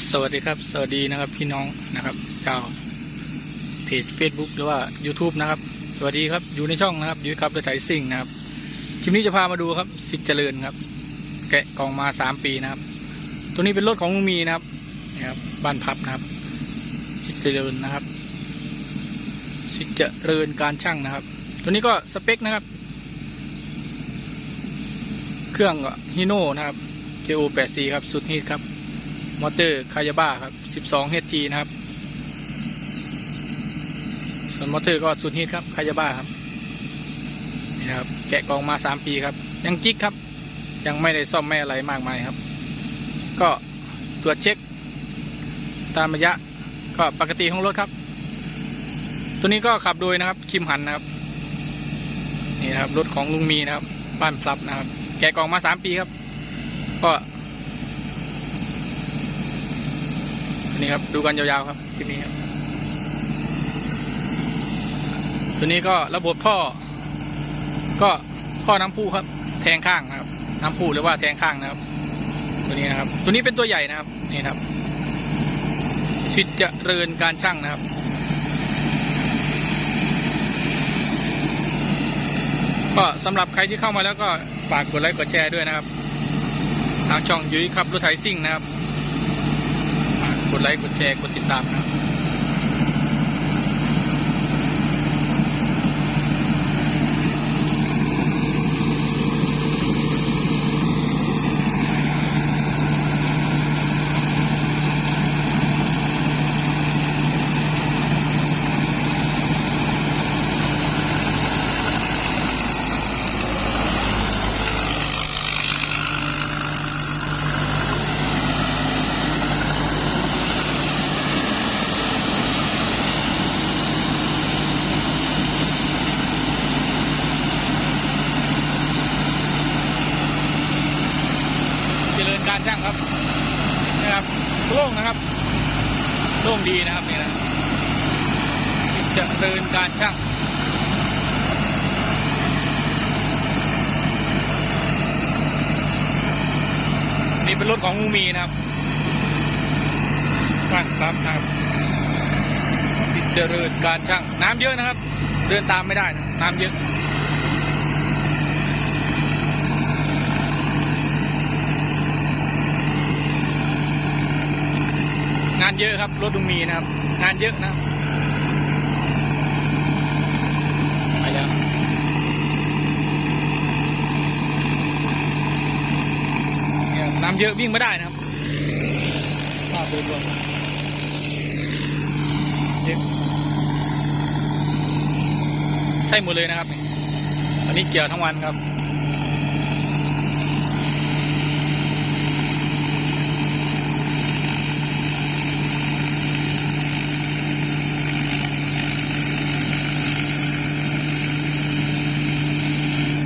สวัสดีครับ สวัสดีนะครับพี่น้องนะครับชาวเพจ Facebook หรือว่า YouTube นะครับ สวัสดีครับอยู่ในช่องนะครับอยู่กับรถไถซิ่งนะครับคลิปนี้จะพามาดูครับสิทธิ์เจริญครับ แกะกล่องมาสามปีนะครับ ตัวนี้เป็นรถของลุงมีนะครับนี่ครับ บ้านพับนะครับ สิทธิ์เจริญนะครับ สิทธิ์เจริญการช่างนะครับ ตัวนี้ก็สเปคนะครับ เครื่องฮิโน่นะครับ KO84 ครับสุดฮิตครับ มอเตอร์คายาบ้าครับ 12 HT นะครับ ส่วนมอเตอร์ก็สุดฮิตครับคายาบ้าครับ นี่นะครับ แกะกล่องมา 3 ปีครับ ยังกิ๊กครับ ยังไม่ได้ซ่อมไม่อะไรมากมายครับ ก็ตรวจเช็ค ตามระยะก็ปกติของรถครับ ตัวนี้ก็ขับโดยนะครับ คิมหันนะครับ นี่นะครับรถของลุงมีนะครับ บ้านพลับนะครับ แกะกล่องมา 3 ปีครับ ก็ นี่ครับ ดูกันยาวๆครับคลิปนี้ครับตัวนี้ก็ระบบท่อ ก็ท่อน้ำพุครับ แทงข้างนะครับ น้ำพุหรือว่าแทงข้างนะครับ ตัวนี้นะครับ ตัวนี้เป็นตัวใหญ่นะครับ นี่ครับสิทธิ์เจริญการช่างนะครับก็สำหรับใครที่เข้ามาแล้วก็ฝากกดไลค์กดแชร์ด้วยนะครับ ทางช่องยุ้ยขับรถไถซิ่งนะครับ ไลค์ กดแชร์ กดติดตามนะครับ เจริญการช่างครับนะครับโล่งนะครับโล่งดีนะครับนี่นะ เจริญการช่างนี่เป็นรถของมูมีนะครับบ้านครับนะครับเจริญการช่างน้ำเยอะนะครับ เดินตามไม่ได้นะน้ำเยอะงานเยอะครับรถลุงมีนะครับ งานเยอะนะครับไปแล้ว เนี่ยน้ำเยอะวิ่งไม่ได้นะครับภาพโดยรวมเยอะใช่หมดเลยนะครับนี่อันนี้เกี่ยวทั้งวันครับ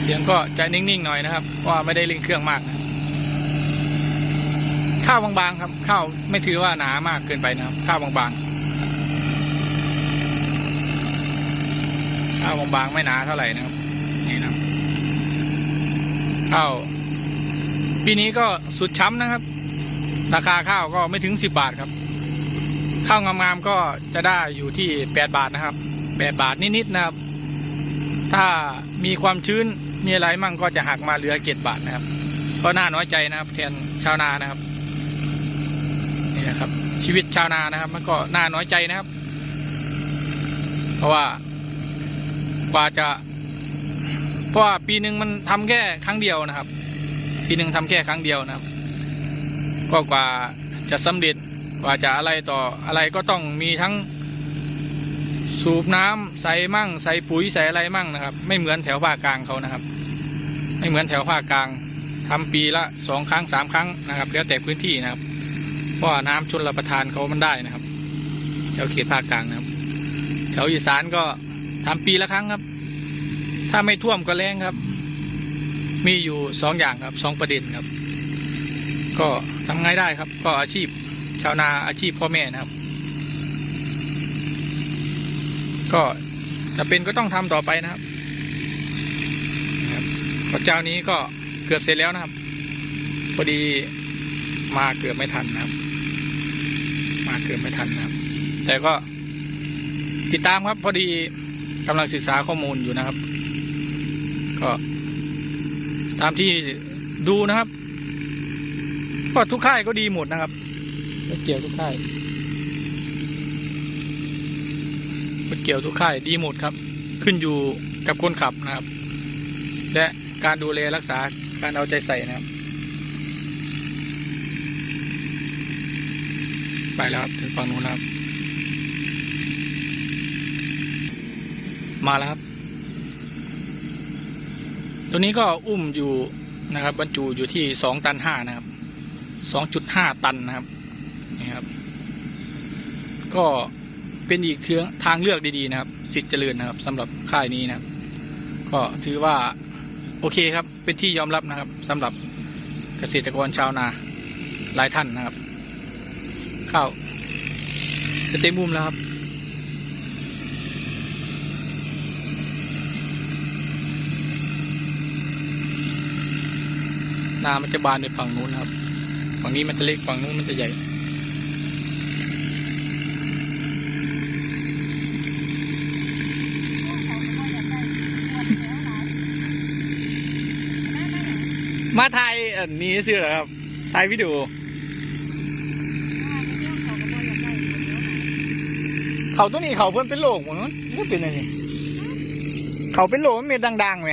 เสียงก็จะนิ่งๆหน่อยนะครับเพราะว่าไม่ได้เร่งเครื่องมากนะ ข้าวบางๆครับ ข้าวไม่ถือว่าหนามากเกินไปนะครับ ข้าวบางๆข้าวบางๆไม่หนาเท่าไหร่นะครับ นี่นะข้าวปีนี้ก็สุดช้ำนะครับ ราคาข้าวก็ไม่ถึงสิบบาทครับ ข้าวงามๆก็จะได้อยู่ที่แปดบาทนะครับแปดบาทนิดๆนะครับ ถ้ามีความชื้นมีอะไรมั่งก็จะหักมาเหลือเจ็ดบาทนะครับ ก็น่าน้อยใจนะครับ แทนชาวนานะครับ นะครับ ชีวิตชาวนานะครับ มันก็น่าน้อยใจนะครับ เพราะว่ากว่าจะ เพราะว่าปีหนึ่งมันทำแค่ครั้งเดียวนะครับ ปีหนึ่งทำแค่ครั้งเดียวนะครับ ก็กว่าจะสำเร็จกว่าจะอะไรต่ออะไรก็ต้องมีทั้งสูบน้ำใส่มั่ง ใส่ปุ๋ยใส่อะไรมั่งนะครับ ไม่เหมือนแถวภาคกลางเขานะครับ ไม่เหมือนแถวภาคกลางทำปีละสองครั้งสามครั้งนะครับ แล้วแต่พื้นที่นะครับ เพราะน้ำชนรับประทานเขามันได้นะครับแถวเขตภาคกลางนะครับแถวอีสานก็ทำปีละครั้งครับ ถ้าไม่ท่วมก็แรงครับ มีอยู่สองอย่างครับสองประเด็นครับ ก็ทำไงได้ครับ ก็อาชีพชาวนาอาชีพพ่อแม่นะครับ ก็จะเป็นก็ต้องทำต่อไปนะครับนะครับเพราะเจ้านี้ก็เกือบเสร็จแล้วนะครับพอดีมาเกือบไม่ทันนะครับ มาเกิดไม่ทันนะครับ แต่ก็ติดตามครับ พอดีกำลังศึกษาข้อมูลอยู่นะครับ ก็ ตามที่ดูนะครับ ก็ทุกค่ายก็ดีหมดนะครับรถเกี่ยวทุกค่ายรถเกี่ยวทุกค่ายดีหมดครับ ขึ้นอยู่กับคนขับนะครับ และการดูแลรักษาการเอาใจใส่นะครับ ไปแล้วครับถึงฝั่งนู้นแล้วครับมาแล้วครับ ตัวนี้ก็อุ้มอยู่นะครับ บรรจุอยู่ที่สองตันห้านะครับสองจุดห้าตันนะครับนี่ครับ ก็เป็นอีกเทืองทางเลือกดีๆนะครับ สิทธิ์เจริญนะครับสำหรับค่ายนี้นะครับ ก็ถือว่าโอเคครับ เป็นที่ยอมรับนะครับสำหรับเกษตรกรชาวนาหลายท่านนะครับ ข้าวจะเต็มมุมแล้วครับ นามันจะบานในฝั่งนู้นครับ ฝั่งนี้มันจะเล็กฝั่งนู้นมันจะใหญ่มาถ่ายอันนี้สิเหรอครับถ่ายวิดีโอ เขาตัวนี้เขาเพิ่นเป็นโลกหมดนั้นมันเป็นอะไรเขาเป็นโลกมันเม็ดดังๆไหม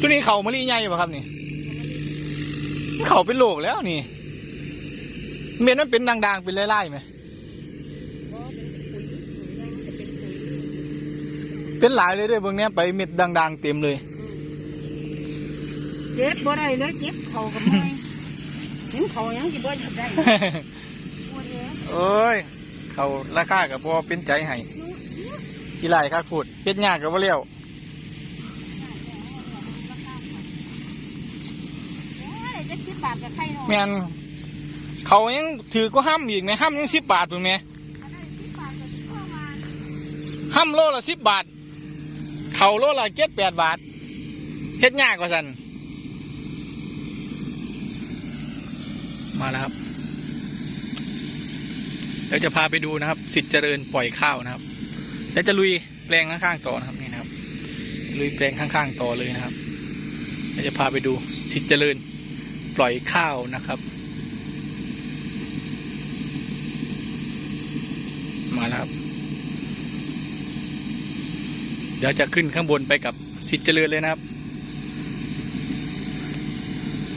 ตัวนี้เขามะลิใหญ่ป่ะครับนี่เขาเป็นโลกแล้วนี่ เม็ดมันเป็นดังๆเป็นไล่ๆไหมเป็นหลายเลยด้วยเบิ่งเนี้ยไปเม็ดดัง ๆ เต็มเลยเจ็บบ่ได้เลยเจ็บเข่ากับมอยเห็นเข่ายังสิบ่อยากได้ปวดเลยโอ้ย เขาราคากับพอเป็นใจให้กี่ไรครับพูดเฮ็ดยากกับว่าเลี้ยวโอ้ยจะสิบบาทกับใครเนาะแมนเขายังถือก็ห้ามอีกไหมห้ามยังสิบบาทถูกไหมอันนั้นสิบบาทกับเข้ามาห้ามโลละสิบบาท เขาโลละเจ็ดแปดบาทเฮ็ดยากกว่าสันมาแล้วครับเดี๋ยวจะพาไปดูนะครับ สิทธิ์เจริญปล่อยข้าวนะครับ แล้วจะลุยแปลงข้างๆต่อนะครับนี่นะครับ ลุยแปลงข้างๆต่อเลยนะครับเดี๋ยวจะพาไปดูสิทธิ์เจริญปล่อยข้าวนะครับ มาแล้วครับ เดี๋ยวจะขึ้นข้างบนไปกับสิทธิ์เจริญเลยนะครับ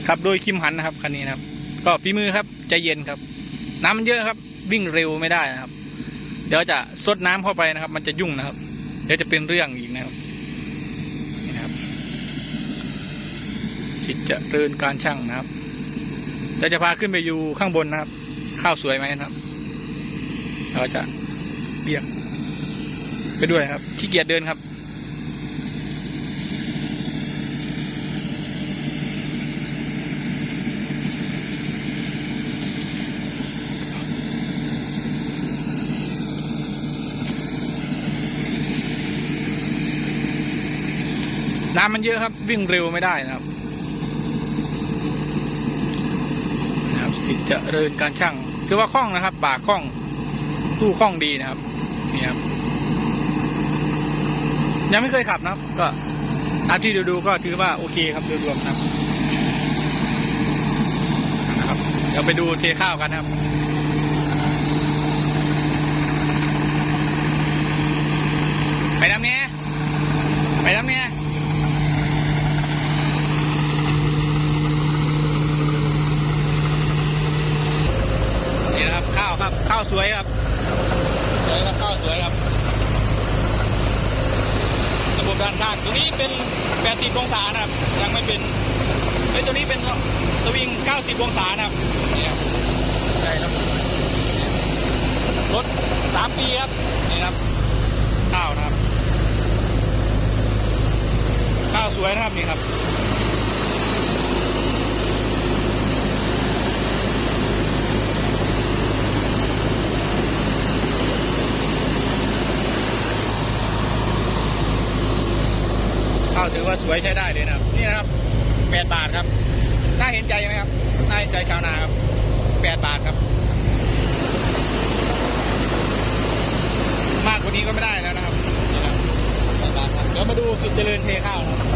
ครับโดยคิมหันนะครับคันนี้นะครับ ก็ฝีมือครับใจเย็นครับ น้ำมันเยอะครับ วิ่งเร็วไม่ได้นะครับ เดี๋ยวจะซดน้ำเข้าไปนะครับ มันจะยุ่งนะครับ เดี๋ยวจะเป็นเรื่องอีกนะครับนี่นะครับ สิทธิ์เจริญการช่างนะครับเดี๋ยวจะพาขึ้นไปอยู่ข้างบนนะครับ ข้าวสวยไหมนะครับเราจะเบี่ยงไปด้วยครับขี้เกียจเดินครับ น้ำมันเยอะครับ วิ่งเร็วไม่ได้นะครับนะครับสิทธิ์เจะเริญการช่างถือว่าคล่องนะครับปากคล่องตู้คล่องดีนะครับนี่ครับยังไม่เคยขับนะครับ ก็ตาที่ดูดูๆก็ถือว่าโอเคครับโดยรวมนะครับนะครับเดี๋ยวไปดูเทข้าวกันนะครับไปน้ำเนี้ยไปน้ำเนี้ยนี่นะครับ ข้าวสวยครับ สวยครับข้าวสวยครับ ระบบด้านข้างตัวนี้เป็น 80 องศานะครับ ยังไม่เป็นเฮ้ตัวนี้เป็นสวิง 90 องศานะครับนี่ครับใช่ครับรถ 3 ปีครับ นี่ครับ ข้าวนะครับ ข้าวสวยนะครับนี่ครับ สวยใช้ได้เลยนะนี่นะครับแปดบาทครับ น่าเห็นใจไหมครับ น่าเห็นใจชาวนาครับแปดบาทครับ มากกว่านี้ก็ไม่ได้แล้วนะครับแปดบาทครับ เดี๋ยวมาดูสุดเจริญเทข้าวนะครับ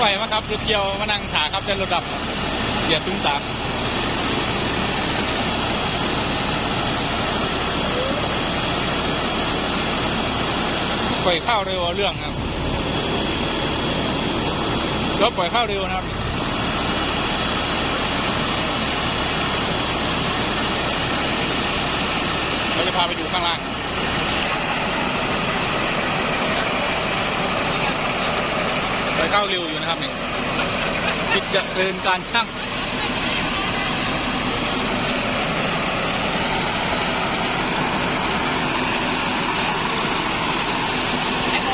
ปล่อยมาครับรถเกียวมานั่งขาครับจะรถดับเสียตุ้งตามปล่อยข้าวเร็วเอาเรื่องครับรถปล่อยข้าวเร็วนะครับเราจะพาไปดูข้างล่าง ข้าเร็วอยู่นะครับเนี่ยสิทธิ์จะเกินการช่างสิทธิ์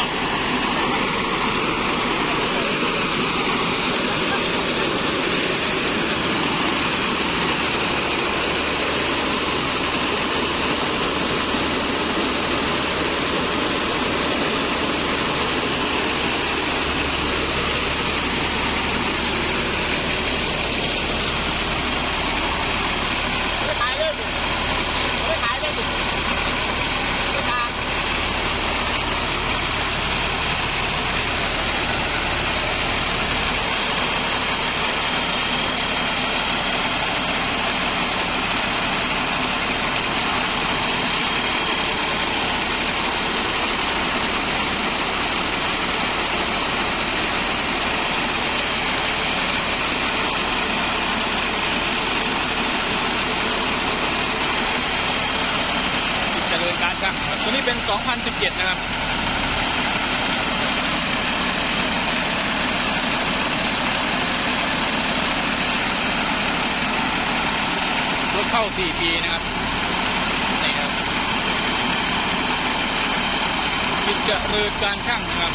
เจริญการช่างครับตัวนี้เป็น 2017นะครับรถเข้า4ปีนะครับนี่ครับสิทธิ์เริญการช่างนะครับ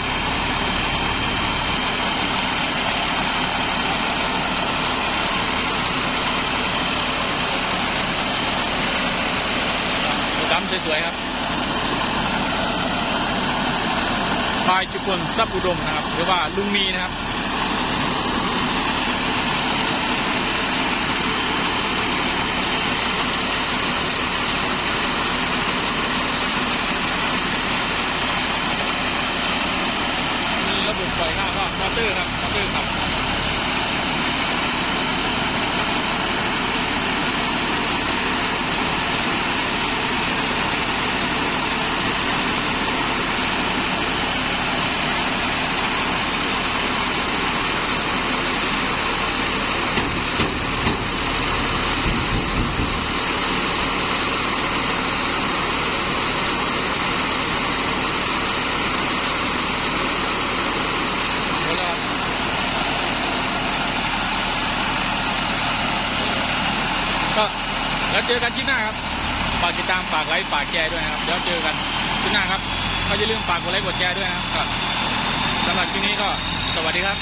ดำสวยๆครับ พายจุกลทรัพย์อุดมนะครับ หรือว่าลุงมีนะครับ มีระบบปล่อยข้าวก็มอเตอร์ครับ มอเตอร์ครับ หมดแล้วครับก็แล้วเจอกันที่หน้าครับ ฝาก ตามฝากไลค์ฝากแชร์ด้วยนะครับเดี๋ยวเจอกันที่หน้าครับก็อย่าลืมฝากกดไลค์กดแชร์ด้วยนะครับสำหรับที่นี้ก็สวัสดีครับ